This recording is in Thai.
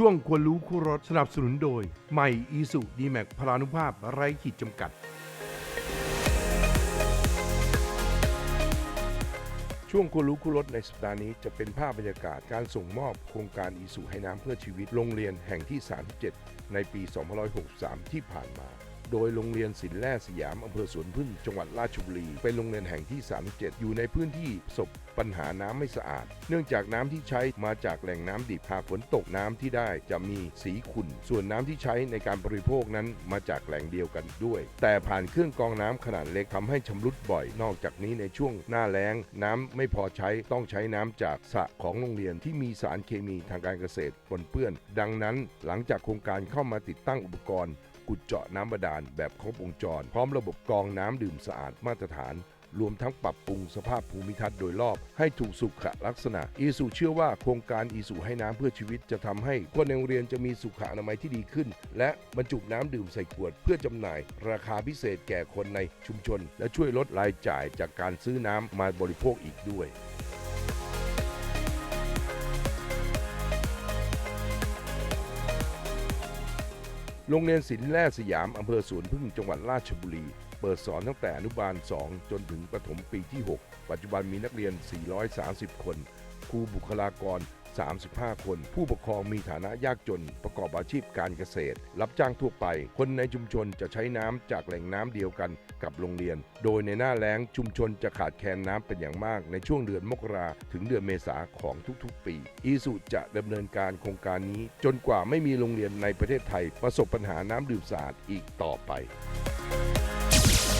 ช่วงควรรู้คู่รถสนับสนุนโดย ใหม่อีสุดีแม็กพลานุภาพไร้ขีดจำกัด ช่วงควรรู้คู่รถในสัปดาห์นี้จะเป็นภาพบรรยากาศการส่งมอบโครงการอีสุให้น้ำเพื่อชีวิตโรงเรียนแห่งที่ 37 ในปี 2563 ที่ผ่านมา โดยโรงเรียนศิลแร่สยามอำเภอสวนพึ่งจังหวัดราชบุรี เป็นโรงเรียนแห่งที่ 37 อยู่ในพื้นที่ประสบปัญหาน้ำไม่สะอาด เนื่องจากน้ำที่ใช้มาจากแหล่งน้ำดิบหากฝนตกน้ำที่ได้จะมีสีขุ่น ส่วนน้ำที่ใช้ในการบริโภคนั้นมาจากแหล่งเดียวกันด้วย แต่ผ่านเครื่องกรองน้ำขนาดเล็กทำให้ชำรุดบ่อย นอกจากนี้ในช่วงหน้าแล้ง น้ำไม่พอใช้ต้องใช้น้ำจากสระของโรงเรียนที่มีสารเคมีทางการเกษตรปนเปื้อน ดังนั้นหลังจากโครงการเข้ามาติดตั้งอุปกรณ์ กุดเจาะน้ำบาดาลแบบครบวงจร พร้อมระบบกรองน้ำดื่มสะอาดมาตรฐาน รวมทั้งปรับปรุงสภาพภูมิทัศน์โดยรอบให้ถูกสุขลักษณะ อีสุเชื่อว่าโครงการอีสุให้น้ำเพื่อชีวิตจะทำให้คนในโรงเรียนจะมีสุขอนามัยที่ดีขึ้น และบรรจุน้ำดื่มใส่ขวดเพื่อจำหน่าย ราคาพิเศษแก่คนในชุมชน และช่วยลดรายจ่ายจากการซื้อน้ำมาบริโภคอีกด้วย โรงเรียนศิลป์แร่สยามอำเภอสวนพึ่งจังหวัดราชบุรี เปิดสอนตั้งแต่อนุบาล 2 จนถึงประถมปีที่ 6 ปัจจุบันมีนักเรียน 430 คน ครูบุคลากร 35 คน ผู้ปกครองมีฐานะยากจน ประกอบอาชีพการเกษตร รับจ้างทั่วไป คนในชุมชนจะใช้น้ำจากแหล่งน้ำเดียวกันกับโรงเรียน โดยในหน้าแล้งชุมชนจะขาดแคลนน้ำเป็นอย่างมาก ในช่วงเดือนมกราถึงเดือนเมษาของทุกๆ ปี อีสุจะดำเนินการโครงการนี้ จนกว่าไม่มีโรงเรียนในประเทศไทย ประสบปัญหาน้ำดื่มสะอาดอีกต่อไป